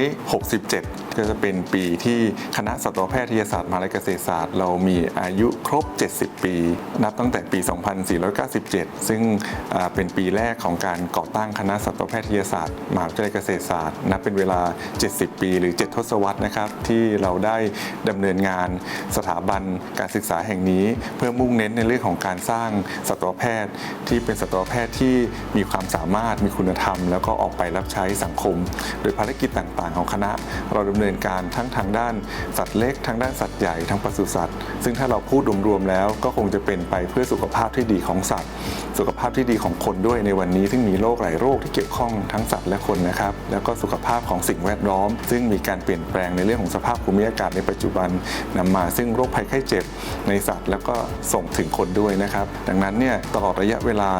2567 ก็จะเป็นปีที่คณะสัตวแพทยศาสตร์มหาวิทยาลัยเกษตรศาสตร์ เรามีอายุครบ 70 ปี นับตั้งแต่ปี 2497 ซึ่งเป็นปีแรกของการก่อตั้งคณะสัตวแพทยศาสตร์มหาวิทยาลัยเกษตรศาสตร์ นับเป็นเวลา 70 ปี หรือ 7 ทศวรรษนะครับ ที่เราได้ดำเนินงานสถาบันการศึกษาแห่งนี้ เพื่อมุ่งเน้นในเรื่องของการสร้างสัตวแพทย์ ที่เป็นสัตวแพทย์ที่มีความสามารถมีคุณธรรม แล้วก็ออกไปรับใช้สังคม โดยภารกิจต่างๆของคณะ เราดำเนินการทั้งทางด้านสัตว์เล็ก ทางด้านสัตว์ใหญ่ทั้งปศุสัตว์ ซึ่งถ้าเราพูดรวมๆแล้วก็คงจะเป็นไปเพื่อสุขภาพที่ดีของสัตว์ สุขภาพที่ดีของคนด้วยในวันนี้ ซึ่งมีโรคหลายโรคที่เกี่ยวข้องทั้งสัตว์และคนนะครับแล้วก็สุขภาพของสิ่งแวดล้อม ซึ่งมีการเปลี่ยนแปลงในเรื่องของสภาพภูมิอากาศในปัจจุบันนำมาซึ่งโรคภัยไข้เจ็บในสัตว์ แล้วก็ส่งถึงคนด้วยนะครับ ดังนั้นเนี่ยตลอดระยะเวลา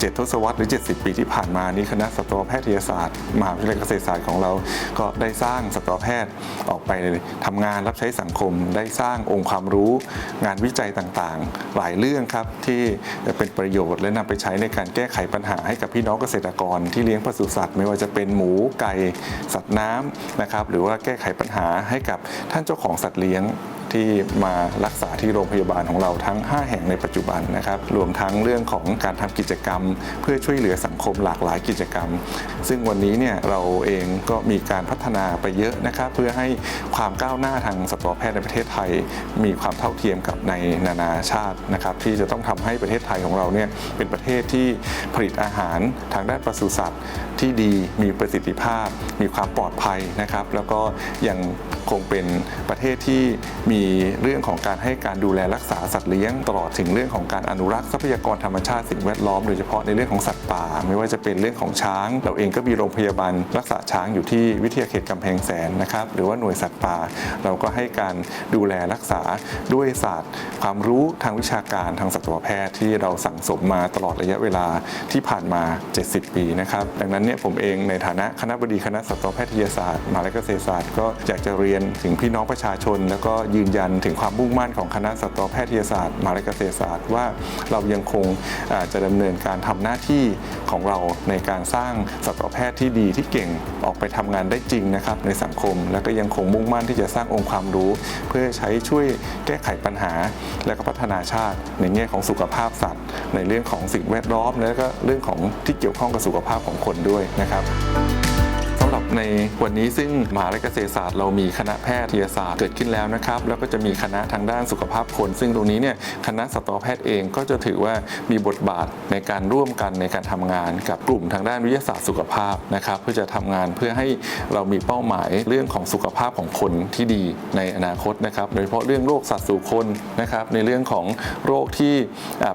7 ทศวรรษหรือ 70 ปีที่ผ่านมานี้คณะสัตวแพทยศาสตร์มหาวิทยาลัยเกษตรศาสตร์ของเรา ก็ได้สร้างสัตวแพทย์ออกไปทำงานรับใช้สังคม ได้สร้างองค์ความรู้ งานวิจัยต่างๆ หลายเรื่องครับที่เป็นประโยชน์และนำไปใช้ในการแก้ไขปัญหาให้กับพี่น้องเกษตรกรที่เลี้ยงปศุสัตว์ ไม่ว่าจะเป็นหมูไก่สัตว์น้ำนะครับหรือว่าแก้ไขปัญหาให้กับท่านเจ้าของสัตว์เลี้ยงที่มารักษาที่โรงพยาบาลของเราทั้ง 5 แห่งในปัจจุบันนะครับ รวมทั้งเรื่องของการทำกิจกรรม เพื่อช่วยเหลือสังคมหลากหลายกิจกรรม ซึ่งวันนี้เนี่ยเราเองก็มีการพัฒนาไปเยอะนะครับ เพื่อให้ความก้าวหน้าทางสัตวแพทย์ในประเทศไทย มีความเท่าเทียมกับในนานาชาตินะครับ ที่จะต้องทำให้ประเทศไทยของเราเนี่ยเป็นประเทศที่ผลิตอาหารทางด้านปศุสัตว์ ที่ดีมีประสิทธิภาพ มีความปลอดภัยนะครับ แล้วก็ยังคงเป็นประเทศที่มีเรื่องของการให้การดูแลรักษาสัตว์เลี้ยง ตลอดถึงเรื่องของการอนุรักษ์ทรัพยากรธรรมชาติสิ่งแวดล้อมโดยเฉพาะในเรื่องของสัตว์ป่า ไม่ว่าจะเป็นเรื่องของช้าง เราเองก็มีโรงพยาบาลรักษาช้างอยู่ที่วิทยาเขตกำแพงแสนนะครับหรือว่าหน่วยสัตว์ป่า เราก็ให้การดูแลรักษาด้วยศาสตร์ ความรู้ทางวิชาการทางสัตวแพทย์ที่เราสั่งสมมาตลอดระยะเวลาที่ผ่านมา 70 ปีนะครับดังนั้นเนี่ยผมเองในฐานะคณะบดีคณะสัตวแพทยศาสตร์มหาวิทยาลัยเกษตรศาสตร์ก็อยากจะเรียนถึงพี่น้องประชาชน แล้วก็ยืนยันถึงความมุ่งมั่นของคณะสัตวแพทยศาสตร์มหาวิทยาลัยเกษตรศาสตร์ว่าเรายังคงจะดำเนินการทำหน้าที่ของเราในการสร้างสัตวแพทย์ที่ดีที่เก่งออกไปทำงานได้จริงนะครับในสังคม แล้วก็ยังคงมุ่งมั่นที่จะสร้างองค์ความรู้ เพื่อใช้ช่วยแก้ไขปัญหา และก็พัฒนาชาติ ในแง่ของสุขภาพสัตว์ ในเรื่องของสิ่งแวดล้อม และก็เรื่องของที่เกี่ยวข้องกับสุขภาพของคนด้วยนะครับ ในวันนี้ซึ่งมหาวิทยาลัยเกษตรศาสตร์เรามีคณะแพทยศาสตร์เกิดขึ้นแล้วนะครับ แล้วก็จะมีคณะทางด้านสุขภาพคน ซึ่งตรงนี้เนี่ยคณะสัตวแพทย์เองก็จะถือว่ามีบทบาทในการร่วมกันในการทำงานกับกลุ่มทางด้านวิทยาศาสตร์สุขภาพนะครับเพื่อจะทำงานเพื่อให้เรามีเป้าหมายเรื่องของสุขภาพของคนที่ดีในอนาคตนะครับโดยเฉพาะเรื่องโรคสัตว์สู่คนนะครับในเรื่องของโรคที่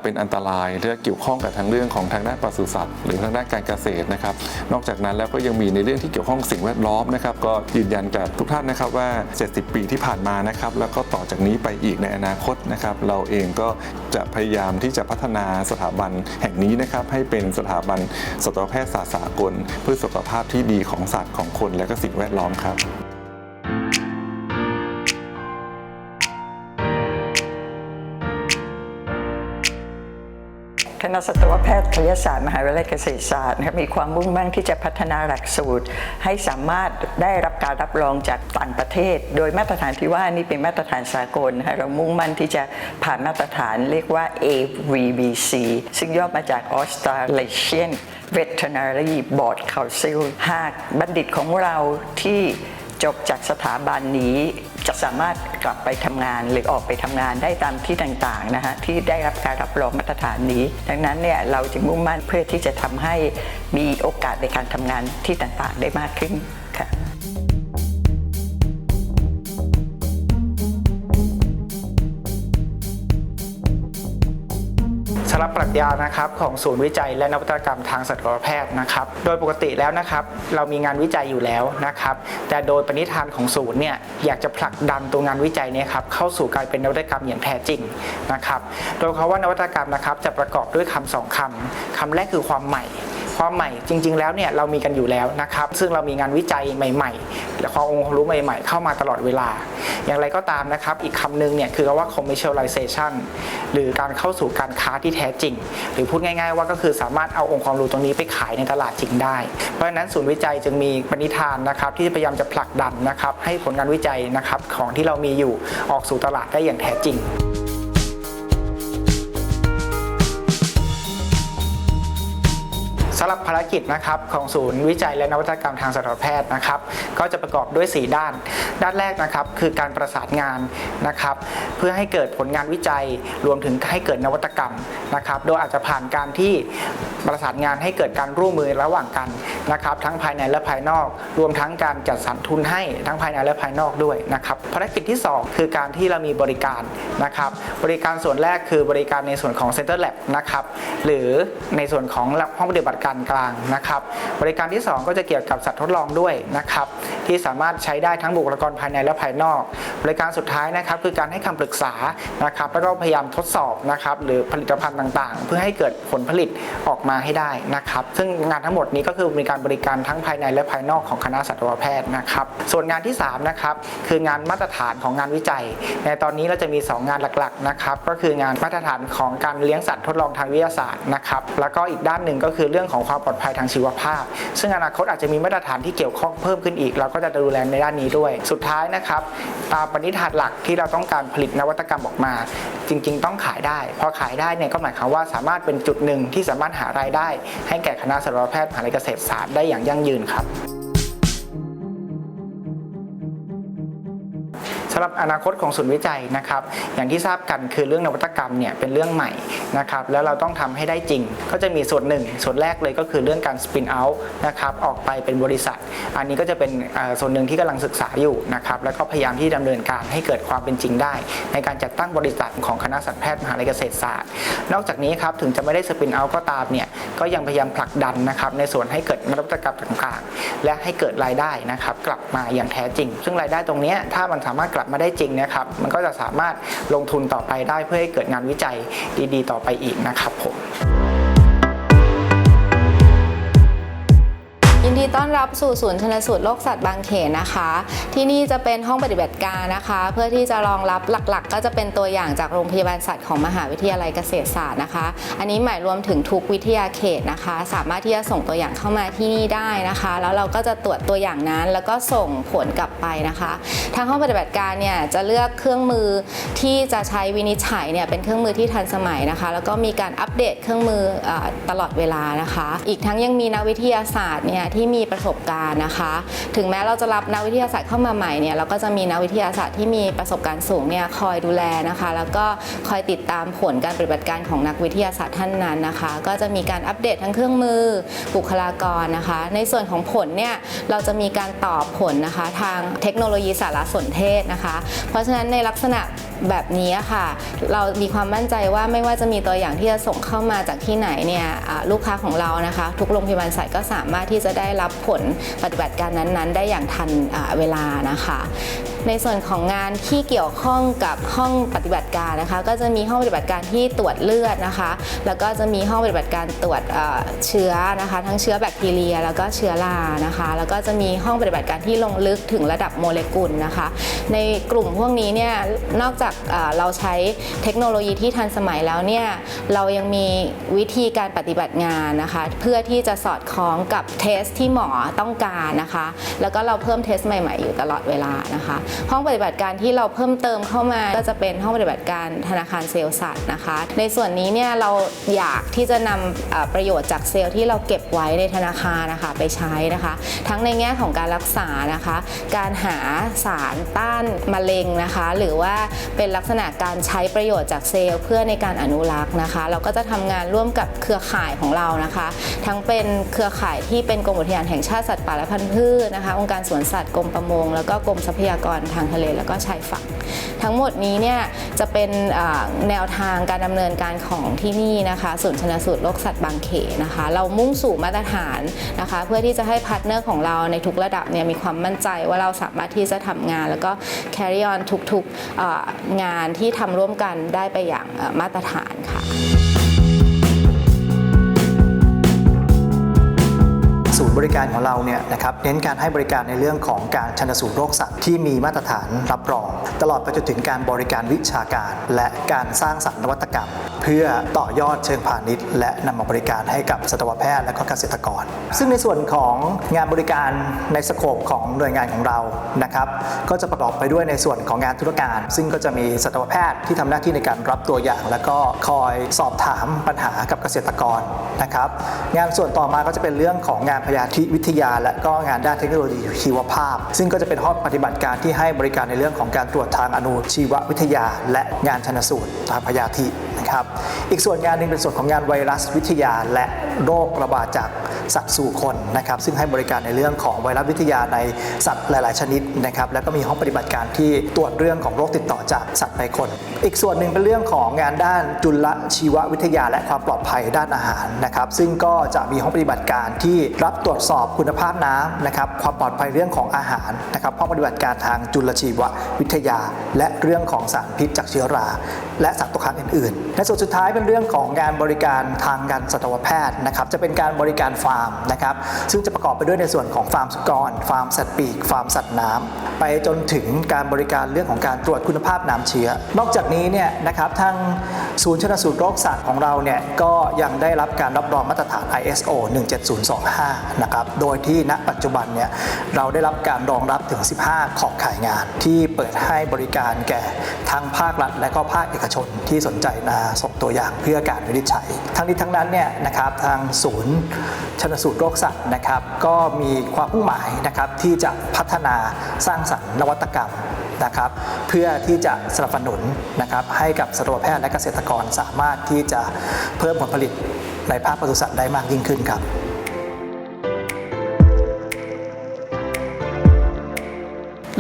เป็นอันตรายและเกี่ยวข้องกับทางเรื่องของทางด้านปศุสัตว์ หรือทางด้านการเกษตรนะครับนอกจากนั้นแล้วก็ยังมีในเรื่องที่เกี่ยวข้องสิ่งแวดล้อมนะครับก็ยืนยันกับทุกท่านนะครับว่า 70 ปีที่ผ่านมานะครับแล้วก็ต่อจากนี้ไปอีกในอนาคตนะครับเราเองก็จะพยายามที่จะพัฒนาสถาบันแห่งนี้นะครับให้เป็นสถาบันสัตวแพทยศาสตร์สากล เพื่อสุขภาพที่ดีของสัตว์ของคนและก็สิ่งแวดล้อมครับ ณะสัตวแพทยศาสตร์ มหาวิทยาลัยเกษตรศาสตร์นะครับมีความมุ่งมั่นที่จะพัฒนาหลักสูตร ให้สามารถได้รับการรับรองจากต่างประเทศ โดยมาตรฐานที่ว่านี่เป็นมาตรฐานสากลนะฮะเรามุ่งมั่นที่จะผ่านมาตรฐานเรียกว่า AVBC ซึ่งย่อมาจาก Australasian Veterinary Board Council หากบัณฑิตของเราที่ จบจากสถาบันนี้จะสามารถกลับไปทำงานหรือออกไปทำงานได้ตามที่ต่างๆนะฮะที่ได้รับการรับรองมาตรฐานนี้ ดังนั้นเนี่ยเราจึงมุ่งมั่นเพื่อที่จะทำให้มีโอกาสในการทำงานที่ต่างๆ ได้มากขึ้น หรับปรัชญานะครับของศูนย์วิจัยและนวัตกรรมทางสัตวแพทย์นะครับ โดยปกติแล้วนะครับเรามีงานวิจัยอยู่แล้วนะครับ แต่โดยปณิธานของศูนย์เนี่ยอยากจะผลักดันตัวงานวิจัยเนี่ยครับเข้าสู่การเป็นนวัตกรรมอย่างแท้จริงนะครับ โดยคำว่านวัตกรรมนะครับจะประกอบด้วยคำสองคำคำแรกคือความใหม่ ความใหม่จริง ๆ แล้วเนี่ยเรามีกันอยู่แล้วนะครับ ซึ่งเรามีงานวิจัยใหม่ ๆ และความองค์ความรู้ใหม่ ๆ เข้ามาตลอดเวลา อย่างไรก็ตามนะครับ อีกคำหนึ่งเนี่ยคือคำว่า commercialization หรือการเข้าสู่การค้าที่แท้จริง หรือพูดง่าย ๆ ว่าก็คือสามารถเอาองค์ความรู้ตรงนี้ไปขายในตลาดจริงได้ เพราะฉะนั้นศูนย์วิจัยจึงมีปณิธานนะครับที่พยายามจะผลักดันนะครับให้ผลงานวิจัยนะครับของที่เรามีอยู่ออกสู่ตลาดได้อย่างแท้จริง สำหรับภารกิจนะครับของศูนย์วิจัยและนวัตกรรมทางสัตวแพทย์นะครับ ก็จะประกอบด้วย 4 ด้าน ด้านแรกนะครับคือการประสานงานนะครับ เพื่อให้เกิดผลงานวิจัยรวมถึงให้เกิดนวัตกรรมนะครับ โดยอาจจะผ่านการที่ประสานงานให้เกิดการร่วมมือระหว่างกันนะครับ ทั้งภายในและภายนอก รวมทั้งการจัดสรรทุนให้ทั้งภายในและภายนอกด้วยนะครับภารกิจที่ 2 คือการที่เรามีบริการนะครับ บริการส่วนแรกคือบริการในส่วนของ Center Lab นะครับหรือในส่วนของห้องปฏิบัติการกลางนะครับบริการที่ 2 ก็จะเกี่ยวกับสัตว์ทดลองด้วยนะครับที่สามารถใช้ได้ทั้งบุคลากรภายในและภายนอก บริการสุดท้ายนะครับคือการให้คำปรึกษานะครับแล้วก็พยายามทดสอบนะครับหรือผลิตภัณฑ์ต่างๆ เพื่อให้เกิดผลผลิตออกมาให้ได้นะครับซึ่งงานทั้งหมดนี้ก็คือมีการบริการทั้งภายในและภายนอกของคณะสัตวแพทย์นะครับส่วนงานที่3นะครับคืองานมาตรฐานของงานวิจัย ในตอนนี้เราจะมี 2 งานหลักๆนะครับก็คืองานมาตรฐานของการเลี้ยงสัตว์ทดลองทางวิทยาศาสตร์นะครับแล้วก็อีกด้านหนึ่งก็คือเรื่องของความปลอดภัยทางชีวภาพ ซึ่งอนาคตอาจจะมีมาตรฐานที่เกี่ยวข้องเพิ่มขึ้นอีก เราก็จะดูแลในด้านนี้ด้วย สุดท้ายนะครับตามปณิธานหลักที่เราต้องการผลิตนวัตกรรมออกมา จริง ๆ ต้องขายได้ พอขายได้เนี่ยก็หมายความว่าสามารถเป็นจุดหนึ่งที่สามารถหารายได้ ให้แก่คณะสัตวแพทย์มหาวิทยาลัยเกษตรศาสตร์ได้อย่างยั่งยืนครับ สำหรับอนาคตของศูนย์วิจัยนะครับอย่างที่ทราบกันคือเรื่องนวัตกรรมเนี่ยเป็นเรื่องใหม่นะครับแล้วเราต้องทำให้ได้จริง ก็จะมีส่วนหนึ่ง ส่วนแรกเลยก็คือเรื่องการสปินเอาท์นะครับออกไปเป็นบริษัท อันนี้ก็จะเป็นอ่อส่วนหนึ่งที่กำลังศึกษาอยู่นะครับแล้วก็พยายามที่ดำเนินการให้เกิดความเป็นจริงได้ ในการจัดตั้งบริษัทของคณะสัตวแพทย์มหาวิทยาลัยเกษตรศาสตร์ นอกจากนี้ครับถึงจะไม่ได้สปินเอาท์ก็ตามเนี่ยก็ยังพยายามผลักดันนะครับในส่วนให้เกิดนวัตกรรมต่างๆ และให้เกิดรายได้นะครับกลับมาอย่างแท้จริง ซึ่งรายได้ตรงนี้ถ้ามันสามารถกลับมาได้จริงนะครับ มันก็จะสามารถลงทุนต่อไปได้เพื่อให้เกิดงานวิจัยดีๆ ต่อไปอีกนะครับผม ยินดีต้อนรับสู่ศูนย์ชนสูตรโรคสัตว์บางเขนนะคะ ที่นี่จะเป็นห้องปฏิบัติการนะคะ เพื่อที่จะรองรับหลักๆ ก็จะเป็นตัวอย่างจากโรงพยาบาลสัตว์ของมหาวิทยาลัยเกษตรศาสตร์นะคะ อันนี้หมายรวมถึงทุกวิทยาเขตนะคะ สามารถที่จะส่งตัวอย่างเข้ามาที่นี่ได้นะคะ แล้วเราก็จะตรวจตัวอย่างนั้น แล้วก็ส่งผลกลับไปนะคะทางห้องปฏิบัติการเนี่ยจะเลือกเครื่องมือที่จะใช้วินิจฉัยเนี่ยเป็นเครื่องมือที่ทันสมัยนะคะ แล้วก็มีการอัปเดตเครื่องมือเออตลอดเวลานะคะ อีกทั้งยังมีนักวิทยาศาสตร์เนี่ยที่มีประสบการณ์นะคะ ถึงแม้เราจะรับนักวิทยาศาสตร์เข้ามาใหม่เนี่ยเราก็จะมีนักวิทยาศาสตร์ที่มีประสบการณ์สูงเนี่ยคอยดูแลนะคะ แล้วก็คอยติดตามผลการปฏิบัติการของนักวิทยาศาสตร์ท่านนั้นนะคะ ก็จะมีการอัปเดตทั้งเครื่องมือบุคลากรนะคะ ในส่วนของผลเนี่ยเราจะมีการตอบผลนะคะ ทางเทคโนโลยีสารสนเทศนะคะ เพราะฉะนั้นในลักษณะแบบนี้ค่ะ เรามีความมั่นใจว่าไม่ว่าจะมีตัวอย่างที่จะส่งเข้ามาจากที่ไหนเนี่ยลูกค้าของเรานะคะ ทุกโรงพยาบาลสัตว์ก็สามารถที่จะได้ได้รับผลปฏิบัติการนั้นๆ ได้อย่างทันเวลานะคะในส่วนของงานที่เกี่ยวข้องกับห้องปฏิบัติการนะคะ ก็จะมีห้องปฏิบัติการที่ตรวจเลือดนะคะ แล้วก็จะมีห้องปฏิบัติการตรวจเชื้อนะคะ ทั้งเชื้อแบคทีเรีย แล้วก็เชื้อรานะคะ แล้วก็จะมีห้องปฏิบัติการที่ลงลึกถึงระดับโมเลกุลนะคะ ในกลุ่มพวกนี้เนี่ยนอกจากเราใช้เทคโนโลยีที่ทันสมัยแล้วเนี่ยเรายังมีวิธีการปฏิบัติงานนะคะ เพื่อที่จะสอดคล้องกับเทสที่หมอต้องการนะคะ แล้วก็เราเพิ่มเทสใหม่ๆอยู่ตลอดเวลานะคะ ห้องปฏิบัติการที่เราเพิ่มเติมเข้ามาก็จะเป็นห้องปฏิบัติการธนาคารเซลล์สัตว์นะคะ ในส่วนนี้เนี่ยเราอยากที่จะนำประโยชน์จากเซลล์ที่เราเก็บไว้ในธนาคารนะคะไปใช้นะคะ ทั้งในแง่ของการรักษานะคะ การหาสารต้านมะเร็งนะคะ หรือว่าเป็นลักษณะการใช้ประโยชน์จากเซลล์เพื่อในการอนุรักษ์นะคะ เราก็จะทำงานร่วมกับเครือข่ายของเรานะคะ ทั้งเป็นเครือข่ายที่เป็นกรมอุทยานแห่งชาติสัตว์ป่าและพันธุ์พืชนะคะองค์การสวนสัตว์กรมประมง แล้วก็กรมทรัพยากรทางทะเลแล้วก็ชายฝั่ง ทั้งหมดนี้เนี่ยจะเป็นแนวทางการดำเนินการของที่นี่นะคะศูนย์ชนะสูตรโรคสัตว์บางเขนนะคะ เรามุ่งสู่มาตรฐานนะคะ เพื่อที่จะให้พาร์ทเนอร์ของเราในทุกระดับเนี่ยมีความมั่นใจว่าเราสามารถที่จะทำงาน แล้วก็ carry on ทุกๆงานที่ทำร่วมกันได้ไปอย่างมาตรฐานค่ะูนย์บริการของเราเนี่ยนะครับเน้นการให้บริการในเรื่องของการชันสูตรโรคสัตว์ที่มีมาตรฐานรับรอง ตลอดไปจนถึงการบริการวิชาการ และการสร้างสรรค์นวัตกรรม เพื่อต่อยอดเชิงพาณิชย์ และนำมาบริการให้กับสัตวแพทย์และก็เกษตรกร ซึ่งในส่วนของงานบริการในสโคปของหน่วยงานของเรานะครับก็จะประกอบไปด้วยในส่วนของงานธุรการ ซึ่งก็จะมีสัตวแพทย์ที่ทำหน้าที่ในการรับตัวอย่าง แล้วก็คอยสอบถามปัญหากับเกษตรกรนะครับงานส่วนต่อมาก็จะเป็นเรื่องของงานพยาธิวิทยา และก็งานด้านเทคโนโลยีชีวภาพ ซึ่งก็จะเป็นห้องปฏิบัติการที่ให้บริการในเรื่องของการตรวจทางอนุชีววิทยา และงานชนสูตรทางพยาธินะครับ อีกส่วนงานหนึ่งเป็นส่วนของงานไวรัสวิทยา และโรคระบาดจากสัตว์สู่คนนะครับซึ่งให้บริการในเรื่องของไวรัสวิทยาในสัตว์หลาย ๆ ชนิดนะครับแล้วก็มีห้องปฏิบัติการที่ตรวจเรื่องของโรคติดต่อจากสัตว์ไปคน อีกส่วนหนึ่งเป็นเรื่องของงานด้านจุลชีววิทยา และความปลอดภัยด้านอาหารนะครับซึ่งก็จะมีห้องปฏิบัติการที่รับตรวจสอบคุณภาพน้ำนะครับความปลอดภัยเรื่องของอาหารนะครับห้องปฏิบัติการทางจุลชีววิทยา และเรื่องของสารพิษจากเชื้อรา และสัตว์ตกค้างอื่น ๆ และส่วนสุดท้ายเป็นเรื่องของงานบริการทางการสัตวแพทย์นะครับจะเป็นการบริการฟาร์มนะครับซึ่งจะประกอบไปด้วยในส่วนของฟาร์มสุกร ฟาร์มสัตว์ปีก ฟาร์มสัตว์น้ำไปจนถึงการบริการเรื่องของการตรวจคุณภาพน้ำเชื้อ นอกจากนี้เนี่ยนะครับทางศูนย์ชนสูตรโรคสัตว์ของเราเนี่ยก็ยังได้รับการรับรองมาตรฐาน ISO 17025 นะครับโดยที่ณปัจจุบันเนี่ยเราได้รับการรองรับถึง 15 ขอบข่ายงาน ที่เปิดให้บริการแก่ทั้งภาครัฐ และก็ภาคเอกชนที่สนใจมาส่งตัวอย่างเพื่อการวินิจฉัย ทั้งนี้ทั้งนั้นเนี่ยนะครับทางศูนย์ชนสูตรโรคสัตว์นะครับ ก็มีความมุ่งหมายนะครับที่จะพัฒนาสร้างสรรค์นวัตกรรมนะครับ เพื่อที่จะสนับสนุนนะครับให้กับสัตวแพทย์และเกษตรกรสามารถที่จะเพิ่มผลผลิตในภาคปศุสัตว์ได้มากยิ่งขึ้นครับ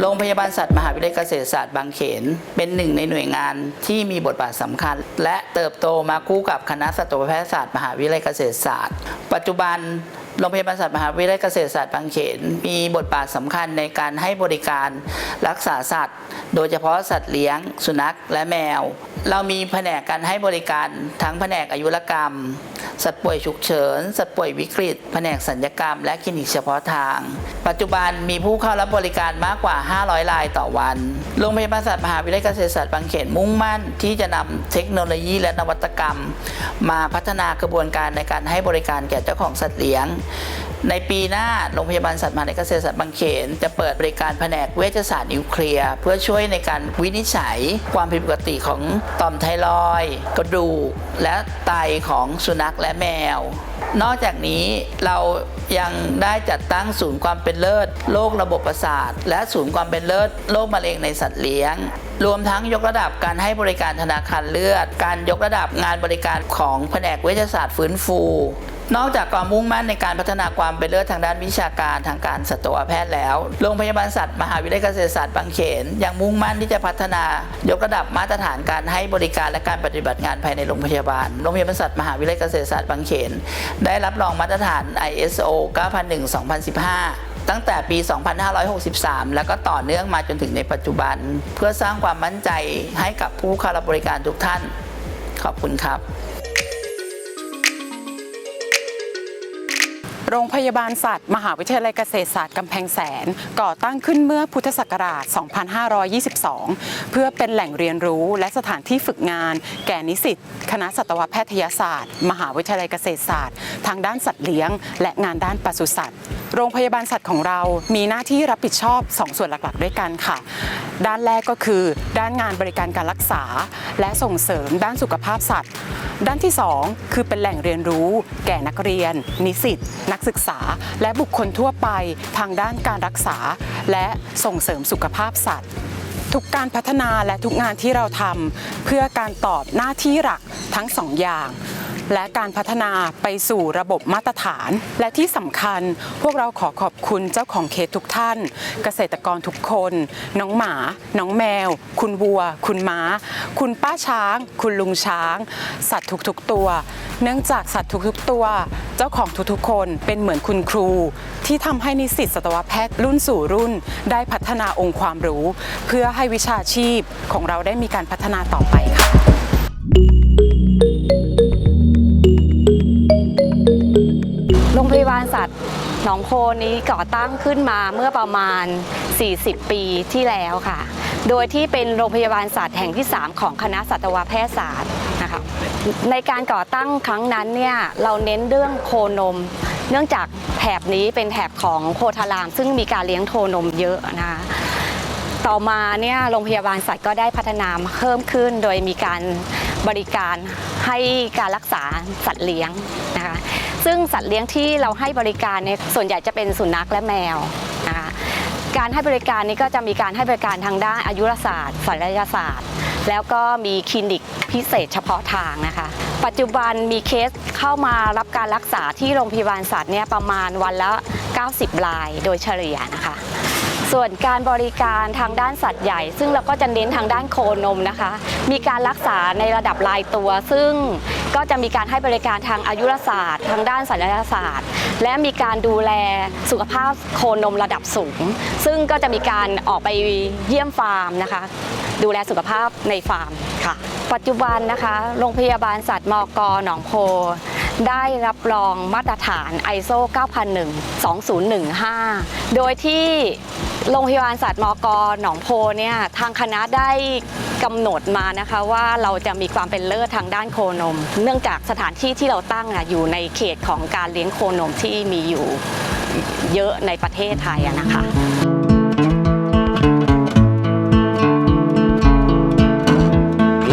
โรงพยาบาลสัตว์มหาวิทยาลัยเกษตรศาสตร์บางเขน เป็นหนึ่งในหน่วยงานที่มีบทบาทสำคัญ และเติบโตมาคู่กับคณะสัตวแพทยศาสตร์มหาวิทยาลัยเกษตรศาสตร์ ปัจจุบัน โรงพยาบาลสัตว์มหาวิทยาลัยเกษตรศาสตร์บางเขน มีบทบาทสำคัญในการให้บริการรักษาสัตว์ โดยเฉพาะสัตว์เลี้ยง สุนัขและแมว เรามีแผนกการให้บริการทั้งแผนกอายุรกรรม สัตว์ป่วยฉุกเฉิน สัตว์ป่วยวิกฤต แผนกสัญญกรรม และคลินิกเฉพาะทาง ปัจจุบันมีผู้เข้ารับบริการมากกว่า 500รายต่อวัน โรงพยาบาลสัตว์มหาวิทยาลัยเกษตรศาสตร์บางเขนมุ่งมั่นที่จะนำเทคโนโลยีและนวัตกรรม มาพัฒนากระบวนการในการให้บริการแก่เจ้าของสัตว์เลี้ยงในปีหน้าโรงพยาบาลสัตว์มหาวิทยาลัยเกษตรศาสตร์บางเขน จะเปิดบริการแผนกเวชศาสตร์นิวเคลียร์เพื่อช่วยในการวินิจฉัยความผิดปกติของต่อมไทรอยด์กระดูก และไตของสุนัขและแมว นอกจากนี้เรายังได้จัดตั้งศูนย์ความเป็นเลิศโรคระบบประสาท และศูนย์ความเป็นเลิศโรคมะเร็งในสัตว์เลี้ยง รวมทั้งยกระดับการให้บริการธนาคารเลือด การยกระดับงานบริการของแผนกเวชศาสตร์ฟื้นฟู นอกจากความมุ่งมั่นในการพัฒนาความเป็นเลิศทางด้านวิชาการทางการสัตวแพทย์แล้ว โรงพยาบาลสัตว์มหาวิทยาลัยเกษตรศาสตร์บางเขน ยังมุ่งมั่นที่จะพัฒนายกระดับมาตรฐานการให้บริการและการปฏิบัติงานภายในโรงพยาบาล โรงพยาบาลสัตว์มหาวิทยาลัยเกษตรศาสตร์บางเขน ได้รับรองมาตรฐาน ISO 9001-2015ตั้งแต่ปี 2563 แล้วก็ต่อเนื่องมาจนถึงในปัจจุบัน เพื่อสร้างความมั่นใจให้กับผู้เข้ารับบริการทุกท่าน ขอบคุณครับ โรงพยาบาลสัตว์ มหาวิทยาลัยเกษตรศาสตร์กำแพงแสน ก่อตั้งขึ้นเมื่อพุทธศักราช 2522 เพื่อเป็นแหล่งเรียนรู้และสถานที่ฝึกงาน แก่นิสิตคณะสัตวแพทยศาสตร์ มหาวิทยาลัยเกษตรศาสตร์ ทางด้านสัตว์เลี้ยง และงานด้านปศุสัตว์ โรงพยาบาลสัตว์ของเรามีหน้าที่รับผิดชอบ 2 ส่วนหลักๆ ด้วยกันค่ะ ด้านแรกก็คือ ด้านงานบริการการรักษา และส่งเสริมด้านสุขภาพสัตว์ ด้านที่ 2 คือเป็นแหล่งเรียนรู้ แก่นักเรียน นิสิตนักศึกษา และบุคคลทั่วไปทางด้านการรักษา และส่งเสริมสุขภาพสัตว์ ทุกการพัฒนาและทุกงานที่เราทำเพื่อการตอบหน้าที่หลักทั้งสองอย่าง และการพัฒนาไปสู่ระบบมาตรฐาน และที่สำคัญพวกเราขอขอบคุณเจ้าของเคสทุกท่าน เกษตรกรทุกคน น้องหมา น้องแมว คุณวัว คุณม้า คุณป้าช้าง คุณลุงช้าง สัตว์ทุกๆตัว เนื่องจากสัตว์ทุกๆตัว เจ้าของทุกๆคนเป็นเหมือนคุณครู ที่ทำให้นิสิตสัตวแพทย์รุ่นสู่รุ่น ได้พัฒนาองค์ความรู้ เพื่อให้วิชาชีพของเราได้มีการพัฒนาต่อไปค่ะ โรงพยาบาลสัตว์หนองโพนี้ก่อตั้งขึ้นมาเมื่อประมาณ 40 ปีที่แล้วค่ะ โดยที่เป็นโรงพยาบาลสัตว์แห่งที่ 3 ของคณะสัตวแพทยศาสตร์นะคะ ในการก่อตั้งครั้งนั้นเนี่ยเราเน้นเรื่องโคนม เนื่องจากแถบนี้เป็นแถบของโพธาราม ซึ่งมีการเลี้ยงโคนมเยอะนะคะต่อมาเนี่ยโรงพยาบาลสัตว์ก็ได้พัฒนาเพิ่มขึ้น โดยมีการบริการให้การรักษาสัตว์เลี้ยง ซึ่งสัตว์เลี้ยงที่เราให้บริการเนี่ยส่วนใหญ่จะเป็นสุนัขและแมวนะคะการให้บริการนี้ก็จะมีการให้บริการทางด้านอายุรศาสตร์ศัลยศาสตร์ แล้วก็มีคลินิกพิเศษเฉพาะทางนะคะ ปัจจุบันมีเคสเข้ามารับการรักษาที่โรงพยาบาลสัตว์เนี่ยประมาณวันละ 90รายโดยเฉลี่ยนะคะ ส่วนการบริการทางด้านสัตว์ใหญ่ ซึ่งเราก็จะเน้นทางด้านโคนมนะคะ มีการรักษาในระดับรายตัว ซึ่งก็จะมีการให้บริการทางอายุรศาสตร์ ทางด้านศัลยศาสตร์ และมีการดูแลสุขภาพโคนมระดับสูง ซึ่งก็จะมีการออกไปเยี่ยมฟาร์มนะคะ ดูแลสุขภาพในฟาร์มค่ะ ปัจจุบันนะคะ โรงพยาบาลสัตว์มกหนองโพ ได้รับรองมาตรฐาน ISO 9001 2015 โดยที่โรงพยาบาลสัตว์มกหนองโพเนี่ยทางคณะได้กำหนดมานะคะว่าเราจะมีความเป็นเลิศทางด้านโคนม เนื่องจากสถานที่ที่เราตั้งอยู่ในเขตของการเลี้ยงโคนมที่มีอยู่เยอะในประเทศไทยนะคะ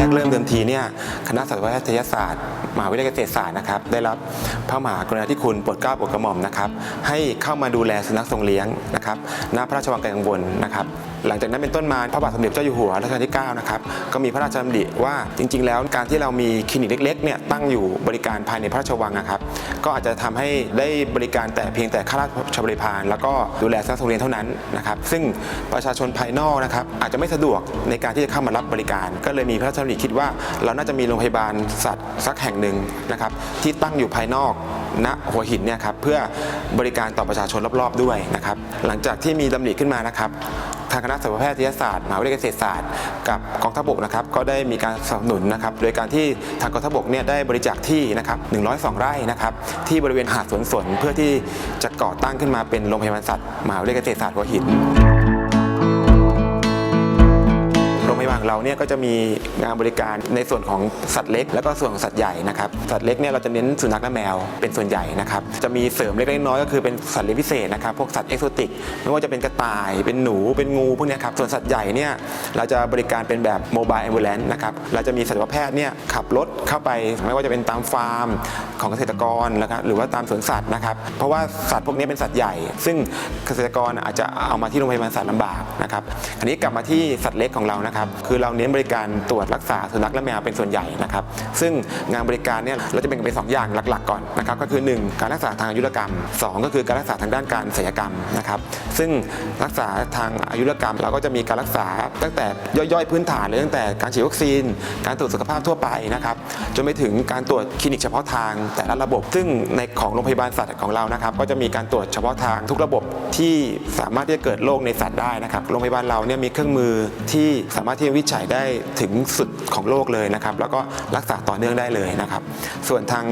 กเริ่มเดิมทีเนี่ยคณะสัตวแพทยศาสตร์มหาวิทยาลัยเกษตรศาสตร์นะครับได้รับพระมหากรุณาธิคุณโปรดเกล้าโปรดกระหม่อมนะครับให้เข้ามาดูแลสุนัขทรงเลี้ยงนะครับณพระราชวังไกลกังวลนะครับหลังจากนั้นเป็นต้นมาพระบาทสมเด็จเจ้าอยู่หัวรัชกาลที่9นะครับก็มีพระราชดำริว่าจริง ๆ แล้วการที่เรามีคลินิกเล็กๆเนี่ยตั้งอยู่บริการภายในพระราชวังนะครับก็อาจจะทำให้ได้บริการแต่เพียงแต่ข้าราชบริพารแล้วก็ดูแลสุนัขทรงเลี้ยงเท่านั้นนะครับซึ่งประชาชนภายนอกนะครับอาจจะไม่สะดวกในการที่จะเข้ามารับบริการ ก็เลยมีพระราชดำริคิดว่า เราน่าจะมีโรงพยาบาลสัตว์สักแห่งหนึ่งนะครับที่ตั้งอยู่ภายนอกณหัวหินเนี่ยครับเพื่อบริการต่อประชาชนรอบๆด้วยนะครับหลังจากที่มีดำริขึ้นมานะครับ ทางคณะสัตวแพทยศาสตร์มหาวิทยาลัยเกษตรศาสตร์กับกองทัพบกนะครับก็ได้มีการสนับสนุนนะครับโดยการที่ทางกองทัพบกเนี่ยได้บริจาคที่นะครับ102 ไร่นะครับที่บริเวณหาดสวนสนเพื่อที่จะก่อตั้งขึ้นมาเป็นโรงพยาบาลสัตว์มหาวิทยาลัยเกษตรศาสตร์หัวหิน ของเราเนี่ยก็จะมีงานบริการในส่วนของสัตว์เล็ก แล้วก็ส่วนของสัตว์ใหญ่นะครับสัตว์เล็กเนี่ยเราจะเน้นสุนัขและแมวเป็นส่วนใหญ่นะครับจะมีเสริมเล็กๆน้อยๆก็คือเป็นสัตว์เลี้ยงพิเศษนะครับพวกสัตว์เอกโซติกไม่ว่าจะเป็นกระต่าย เป็นหนูเป็นงูพวกนี้ครับส่วนสัตว์ใหญ่เนี่ยเราจะบริการเป็นแบบโมบายแอมบูเลนต์นะครับเราจะมีสัตวแพทย์เนี่ยขับรถเข้าไปไม่ว่าจะเป็นตามฟาร์มของเกษตรกรนะครับหรือว่าตามสวนสัตว์นะครับเพราะว่าสัตว์พวกนี้เป็นสัตว์ใหญ่ ซึ่งเกษตรกรอาจจะเอามาที่โรงพยาบาลสัตว์ลำบากนะครับอันนี้กลับมาที่สัตว์เล็กของเรานะครับคือเราเน้นบริการตรวจรักษาสุนัขและแมวเป็นส่วนใหญ่นะครับ ซึ่งงานบริการเนี่ยเราจะแบ่งเป็นสองอย่างหลักๆก่อนนะครับก็คือ 1 การรักษาทางอายุรกรรม 2 ก็คือการรักษาทางด้านการศัลยกรรมนะครับซึ่งรักษาทางอายุรกรรม เราก็จะมีการรักษาตั้งแต่ย่อยๆพื้นฐานเลยตั้งแต่การฉีดวัคซีน การตรวจสุขภาพทั่วไปนะครับจนไปถึงการตรวจคลินิกเฉพาะทางแต่ละระบบ ซึ่งในของโรงพยาบาลสัตว์ของเรานะครับ ก็จะมีการตรวจเฉพาะทางทุกระบบที่สามารถที่จะเกิดโรคในสัตว์ได้นะครับโรงพยาบาลเราเนี่ยมีเครื่องมือที่สามารถที่จะวิจัยได้ถึงสุดของโลกเลยนะครับ แล้วก็รักษาต่อเนื่องได้เลยนะครับ ส่วนทาง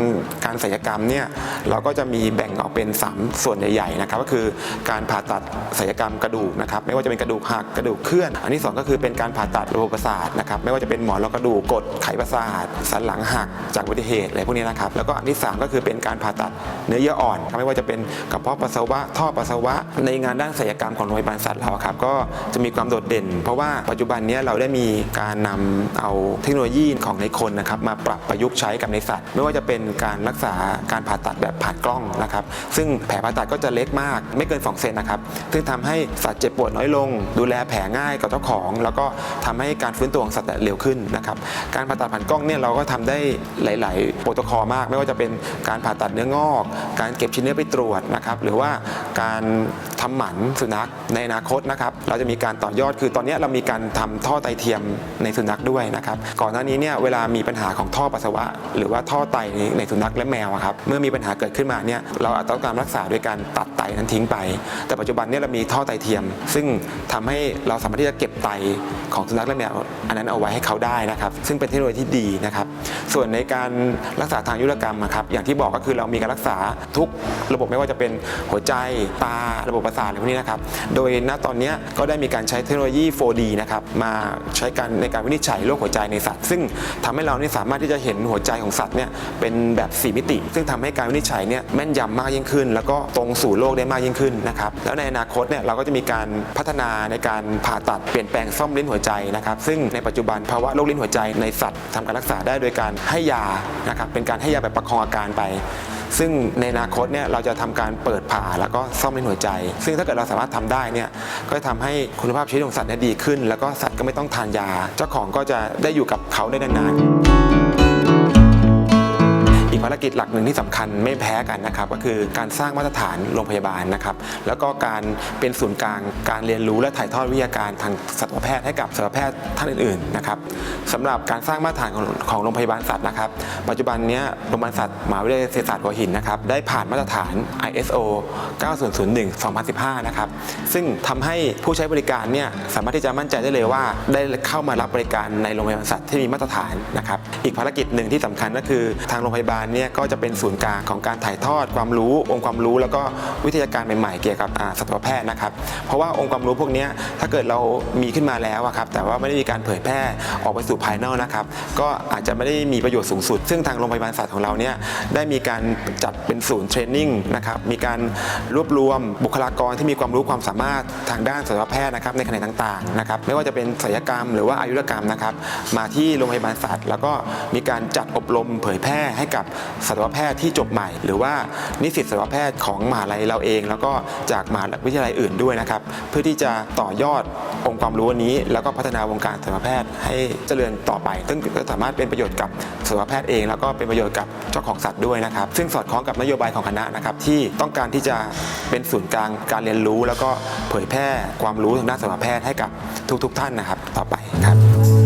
การศัลยกรรมเนี่ยเราก็จะมีแบ่งออกเป็น 3 ส่วนใหญ่ๆนะครับ ก็คือการผ่าตัดศัลยกรรมกระดูกนะครับ ไม่ว่าจะเป็นกระดูกหักกระดูกเคลื่อน อันที่สองก็คือเป็นการผ่าตัดระบบประสาทนะครับ ไม่ว่าจะเป็นหมอนรองกระดูกกดไขประสาทสันหลังหักจากอุบัติเหตุอะไรพวกนี้นะครับ แล้วก็อันที่สามก็คือเป็นการผ่าตัดเนื้อเยื่ออ่อน ไม่ว่าจะเป็นกระเพาะปัสสาวะท่อปัสสาวะในงานด้านศัลยกรรมของโรงพยาบาลสัตว์เราครับก็จะมีความโดดเด่น เพราะว่าปัจจุบันนี้เราได้มีการนำเอาเทคโนโลยีของในคนนะครับมาปรับประยุกต์ใช้กับในสัตว์ ไม่ว่าจะเป็นการรักษาการผ่าตัดแบบผ่านกล้องนะครับ ซึ่งแผลผ่าตัดก็จะเล็กมาก ไม่เกิน 2 เซนนะครับ ซึ่งทำให้สัตว์เจ็บปวดน้อยลง ดูแลแผลง่ายกับเจ้าของ แล้วก็ทำให้การฟื้นตัวของสัตว์เร็วขึ้นนะครับ การผ่าตัดผ่านกล้องเนี่ยเราก็ทำได้หลาย ๆ โปรโตคอลมาก ไม่ว่าจะเป็นการผ่าตัดเนื้องอก การเก็บชิ้นเนื้อไปตรวจนะครับหรือว่าการทำหมันสุนัขในอนาคตนะครับเราจะมีการต่อยอดคือตอนนี้เรามีการทำท่อไตเทียมในสุนัขด้วยนะครับก่อนหน้านี้เนี่ยเวลามีปัญหาของท่อปัสสาวะ หรือว่าท่อไตในในสุนัขและแมวครับเมื่อมีปัญหาเกิดขึ้นมาเนี่ยเราอาจต้องการรักษาด้วยการตัดไตนั้นทิ้งไป แต่ปัจจุบันเนี่ยเรามีท่อไตเทียม ซึ่งทำให้เราสามารถที่จะเก็บไตของสุนัขและแมวอันนั้นเอาไว้ให้เขาได้นะครับ ซึ่งเป็นเทคโนโลยีที่ดีนะครับส่วนในการรักษาทางยุรกรรมครับอย่างที่บอกก็คือเรามีการรักษาทุกระบบไม่ว่าจะเป็นหัวใจตาระบบประสาทอะไรพวกนี้นะครับโดยณตอนนี้ก็ได้มีการใช้เทคโนโลยี 4D นะครับมาใช้การในการวินิจฉัยโรคหัวใจในสัตว์ ซึ่งทำให้เราเนี่ยสามารถที่จะเห็นหัวใจของสัตว์เนี่ยเป็นแบบ 4 มิติ ซึ่งทำให้การวินิจฉัยเนี่ยแม่นยำมากยิ่งขึ้น แล้วก็ตรงสู่โรคได้มากยิ่งขึ้นนะครับแล้วในอนาคตเนี่ยเราก็จะมีการพัฒนาในการผ่าตัดเปลี่ยนแปลงซ่อมลิ้นหัวใจนะครับซึ่งในปัจจุบันภาวะโรคลิ้นหัวใจในสัตว์ทำการรักษาได้โดยการให้ยานะครับเป็นการให้ยาแบบประคองอาการไป ซึ่งในอนาคตเนี่ยเราจะทำการเปิดผ่าแล้วก็ซ่อมในหัวใจ ซึ่งถ้าเกิดเราสามารถทำได้เนี่ยก็จะทำให้คุณภาพชีวิตของสัตว์เนี่ยดีขึ้น แล้วก็สัตว์ก็ไม่ต้องทานยา เจ้าของก็จะได้อยู่กับเขาได้นานๆ ภารกิจหลักหนึ่งที่สำคัญไม่แพ้กันนะครับก็คือการสร้างมาตรฐานโรงพยาบาลนะครับแล้วก็การเป็นศูนย์กลางการเรียนรู้และถ่ายทอดวิทยาการทางสัตวแพทย์ให้กับสัตวแพทย์ท่านอื่นๆนะครับสำหรับการสร้างมาตรฐานของของโรงพยาบาลสัตว์นะครับ ปัจจุบันนี้โรงพยาบาลสัตว์มหาวิทยาลัยเกษตรศาสตร์หัวหินนะครับได้ผ่านมาตรฐาน ISO 9001 2015 นะครับซึ่งทำให้ผู้ใช้บริการเนี่ยสามารถที่จะมั่นใจได้เลยว่า ได้เข้ามารับบริการในโรงพยาบาลสัตว์ที่มีมาตรฐานนะครับอีกภารกิจหนึ่งที่สำคัญก็คือทางโรงพยาบาลเนี่ยก็จะเป็นศูนย์กลางของการถ่ายทอดความรู้ องค์ความรู้แล้วก็วิทยาการใหม่ๆเกี่ยวกับสัตวแพทย์นะครับ เพราะว่าองค์ความรู้พวกนี้ถ้าเกิดเรามีขึ้นมาแล้วครับแต่ว่าไม่ได้มีการเผยแพร่ออกไปสู่ภายนอกนะครับ ก็อาจจะไม่ได้มีประโยชน์สูงสุด ซึ่งทางโรงพยาบาลสัตว์ของเราเนี่ยได้มีการจัดเป็นศูนย์เทรนนิ่งนะครับมีการรวบรวมบุคลากรที่มีความรู้ความสามารถทางด้านสัตวแพทย์นะครับในแขนงต่างๆนะครับไม่ว่าจะเป็นศัลยกรรมหรือว่าอายุรกรรมนะครับมาที่โรงพยาบาลสัตว์ แล้วก็มีการจัดอบรมเผยแพร่ให้กับสัตวแพทย์ที่จบใหม่ หรือว่านิสิตสัตวแพทย์ของมหาลัยเราเอง แล้วก็จากมหาวิทยาลัยอื่นด้วยนะครับ เพื่อที่จะต่อยอดองค์ความรู้อันนี้ แล้วก็พัฒนาวงการสัตวแพทย์ให้เจริญต่อไป ซึ่งก็สามารถเป็นประโยชน์กับสัตวแพทย์เอง แล้วก็เป็นประโยชน์กับเจ้าของสัตว์ด้วยนะครับ ซึ่งสอดคล้องกับนโยบายของคณะนะครับที่ต้องการที่จะเป็นศูนย์กลางการเรียนรู้ แล้วก็เผยแพร่ความรู้ทางด้านสัตวแพทย์ให้กับทุก ๆ ท่านนะครับ ต่อไปครับ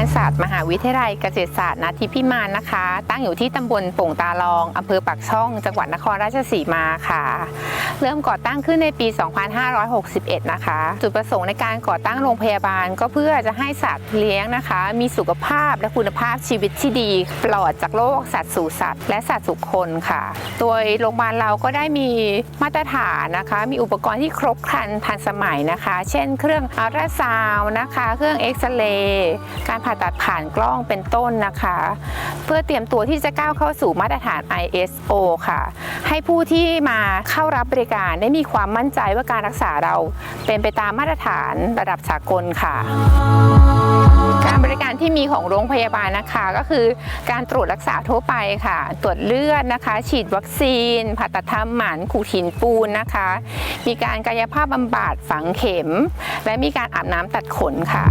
าบาลศาสตร์มหาวิทยาลัยเกษตรศาสตร์นาทิพิมานนะคะ ตั้งอยู่ที่ตำบลโป่งตาลองอำเภอปากช่อง จังหวัดนครราชสีมาค่ะ เริ่มก่อตั้งขึ้นในปี 2561 นะคะ จุดประสงค์ในการก่อตั้งโรงพยาบาล ก็เพื่อจะให้สัตว์เลี้ยงนะคะ มีสุขภาพและคุณภาพชีวิตที่ดี ปลอดจากโรคสัตว์สู่สัตว์ และสัตว์สู่คนค่ะ โดยโรงพยาบาลเราก็ได้มีมาตรฐานนะคะ มีอุปกรณ์ที่ครบครันทันสมัยนะคะ เช่น เครื่องอัลตราซาวน์นะคะ เครื่องเอ็กซเรย์การผ่าาตัดผ่านกล้องเป็นต้นนะคะ เพื่อเตรียมตัวที่จะก้าวเข้าสู่มาตรฐาน ISO ค่ะ ให้ผู้ที่มาเข้ารับบริการได้มีความมั่นใจว่าการรักษาเราเป็นไปตามมาตรฐานระดับสากลค่ะการบริการที่มีของโรงพยาบาลนะคะก็คือการตรวจรักษาทั่วไปค่ะ ตรวจเลือดนะคะ ฉีดวัคซีน ผ่าตัดทำหมันขูดหินปูนนะคะ มีการกายภาพบำบัดฝังเข็ม และมีการอาบน้ำตัดขนค่ะ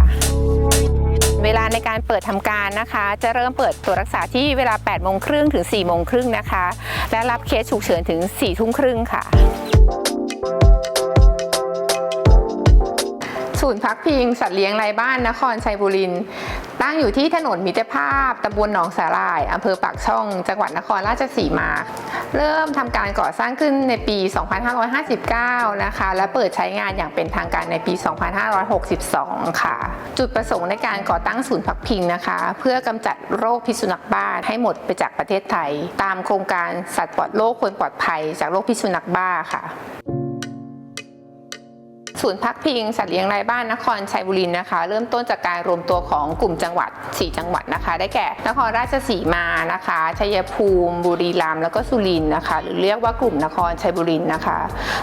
เวลาในการเปิดทำการนะคะ จะเริ่มเปิดตัวจรักษาที่เวลา8โมงครึ่งถึง4โมงครึ่งนะคะ และรับเคสฉุกเฉินถึง4ทุ่มครึ่งค่ะ ศูนย์พักพิงสัตว์เลี้ยงไร้บ้านนครชัยบุรีตั้งอยู่ที่ถนนมิตรภาพตำบลหนองสาหร่ายอำเภอปากช่อง จังหวัดนครราชสีมา เริ่มทำการก่อสร้างขึ้นในปี 2559 นะคะ และเปิดใช้งานอย่างเป็นทางการในปี 2562 ค่ะ จุดประสงค์ในการก่อตั้งศูนย์พักพิงนะคะ เพื่อกำจัดโรคพิษสุนัขบ้าให้หมดไปจากประเทศไทย ตามโครงการสัตว์ปลอดโรคควรปลอดภัยจากโรคพิษสุนัขบ้าค่ะ ศูนย์พักพิงสัตว์เลี้ยงไร้บ้านนครชัยบุรีนะคะ เริ่มต้นจากการรวมตัวของกลุ่มจังหวัด 4 จังหวัดนะคะ ได้แก่ นครราชสีมานะคะชัยภูมิ บุรีรัมย์แล้วก็สุรินทร์นะคะ หรือเรียกว่ากลุ่มนครชัยบุรีนะคะ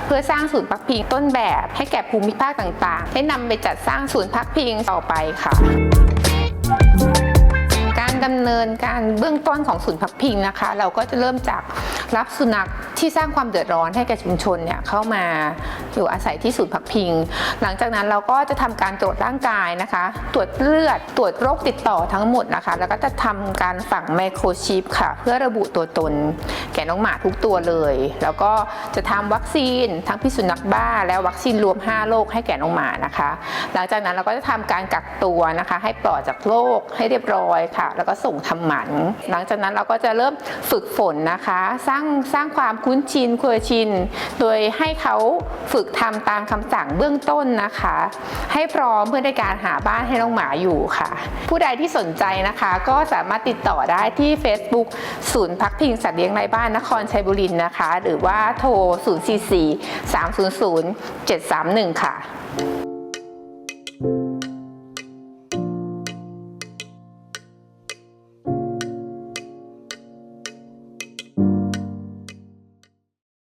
เพื่อสร้างศูนย์พักพิงต้นแบบ ให้แก่ภูมิภาคต่างๆให้นำไปจัดสร้างศูนย์พักพิงต่อไปค่ะ การดำเนินการเบื้องต้นของศูนย์พักพิงนะคะ เราก็จะเริ่มจากรับสุนัขที่สร้างความเดือดร้อนให้แก่ชุมชนเนี่ยเข้ามาอยู่อาศัยที่ศูนย์พักพิง หลังจากนั้นเราก็จะทำการตรวจร่างกายนะคะ ตรวจเลือดตรวจโรคติดต่อทั้งหมดนะคะ แล้วก็จะทำการฝังไมโครชิปค่ะ เพื่อระบุตัวตน แก่น้องหมาทุกตัวเลย แล้วก็จะทำวัคซีนทั้งพิษสุนัขบ้า และวัคซีนรวม 5 โรคให้แก่น้องหมานะคะ หลังจากนั้นเราก็จะทำการกักตัวนะคะ ให้ปลอดจากโรคให้เรียบร้อยค่ะ แล้วก็ส่งทำหมัน หลังจากนั้นเราก็จะเริ่มฝึกฝนนะคะ สร้างสร้างความคุ้นชินเคยชิน โดยให้เขาฝึกทำตามคำสั่งเบื้องต้นนะคะ ให้พร้อมเพื่อในการหาบ้านให้น้องหมาอยู่ค่ะ ผู้ใดที่สนใจนะคะก็สามารถติดต่อได้ที่ Facebook ศูนย์พักพิงสัตว์เลี้ยงไร้บ้านนครชัยบุรีนะคะ หรือว่าโทร 044 300 731 ค่ะ